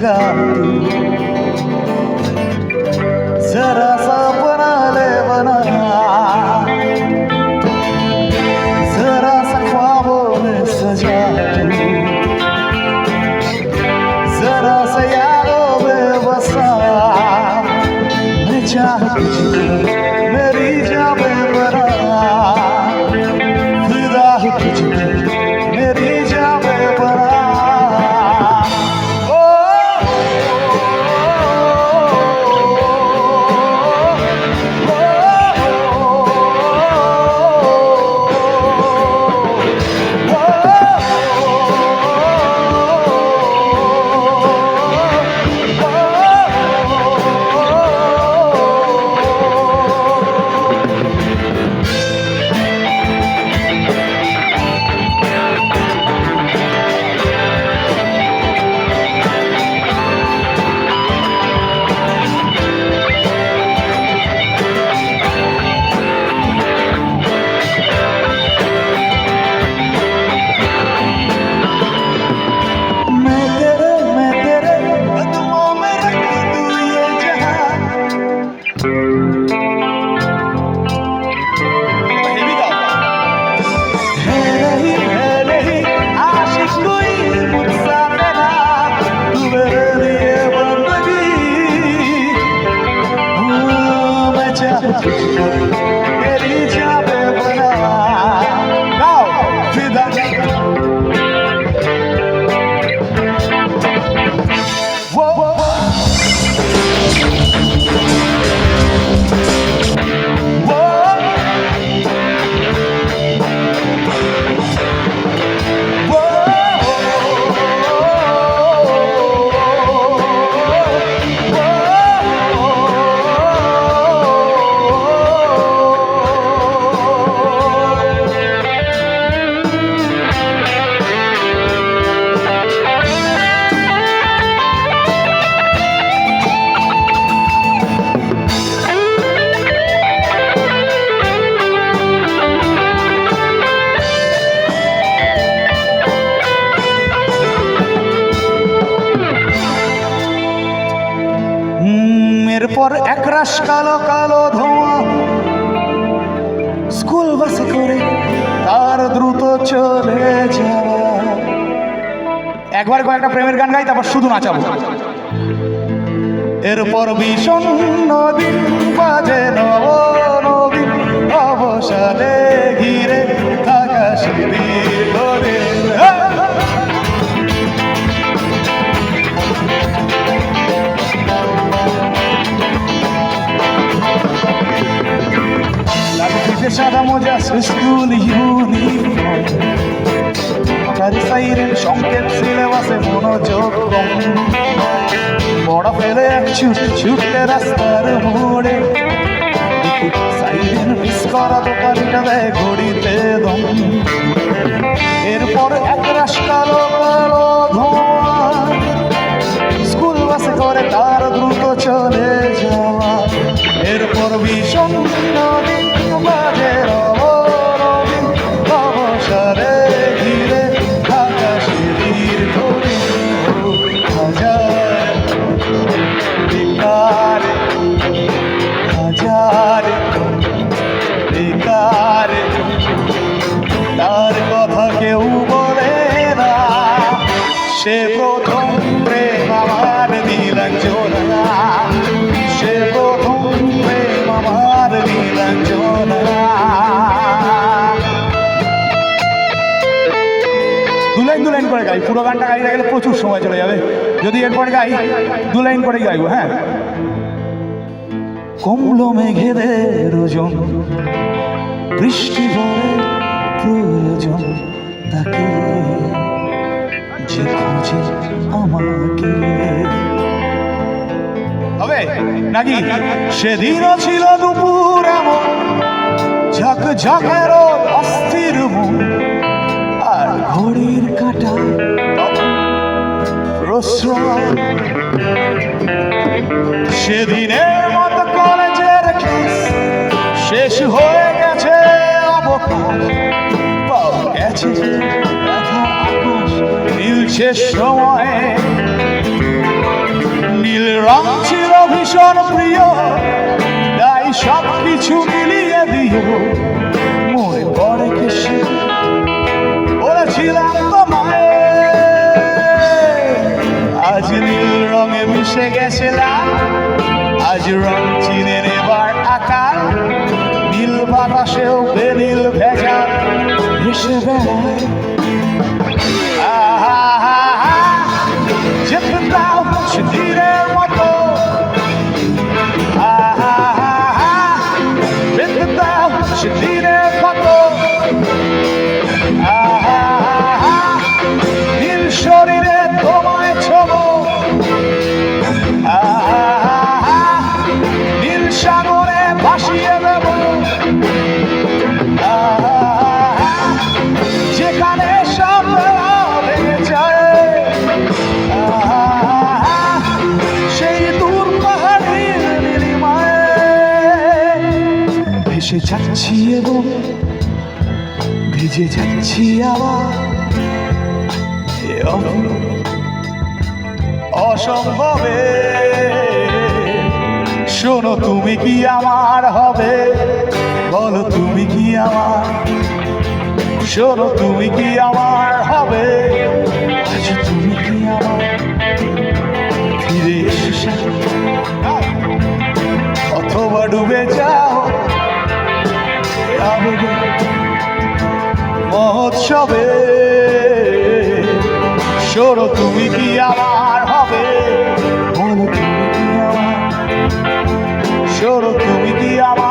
lugar मेरी जाबे এরপর একরাশ কালো কালো ধোঁয়া স্কুল বাসে করে তার দ্রুত চলে যাওয়া। একবার কয়েকটা প্রেমের গান গাই, তারপর শুধু নাচাবো। এরপর বিষণ্ণ দিন বাজে নব নবীন অবসাদে ঘিরে থাকা লাগছে সাদা মোজা স্কুল ইউনিফর্ম গাড়ি সাইরেন সংকেত সিলেবাসে মনোযোগ কম। বড় ফেলে এক ছুট ছুটতে রাস্তার মোড়ে। সাইরেন মিস করা দোকানিটা দেয় ঘড়িতে দম। এরপর এক রাস কালো কালো ধোঁয়া। স্কুল বাসে করে তার গাই পুরো গানটা গাইতে গেলে প্রচুর সময় চলে যাবে। যদি এরপরে গাই, দু লাইন করে গাইবো হ্যাঁ? কমলো মেঘেদের ওজন, বৃষ্টি ভরে প্রয়োজন তাকে। যে আমাকে। হবে? নাকি? সেদিনও ছিল দুপুর এমন ঝক ঝকের অস্থির মন, আর ঘড়ির কাটা প্রশ্রয় সেদিনের মতো কলেজের ক্লাস শেষ হয়ে গেছে অবকাশ। পাওয়া গেছে মিলছে সময়। নীল রং ছিল ভীষণ প্রিয়, তাই সব কিছু মিলিয়ে দিও। মনে পড়ে কি সে বলেছিলাম নীল রঙে মিশে গেছিলাম আজ রং চিনে নেবার আকার নীল বাতাসেও বেনীল ভেজা ভেসে বেড়ায় ভেসে যাচ্ছি এবং ভিজে যাচ্ছি আবার। অসম্ভবে। শোনো, তুমি কি আমার হবে? বলো, তুমি কি আমার? শোনো, তুমি কি আমার হবে? তুমি কি আমার? ফিরে এসো অথবা ডুবে যাও সবে সরো তুমি কি আমার হবে? বলো তুমি কি আমার? তুমি কি আমার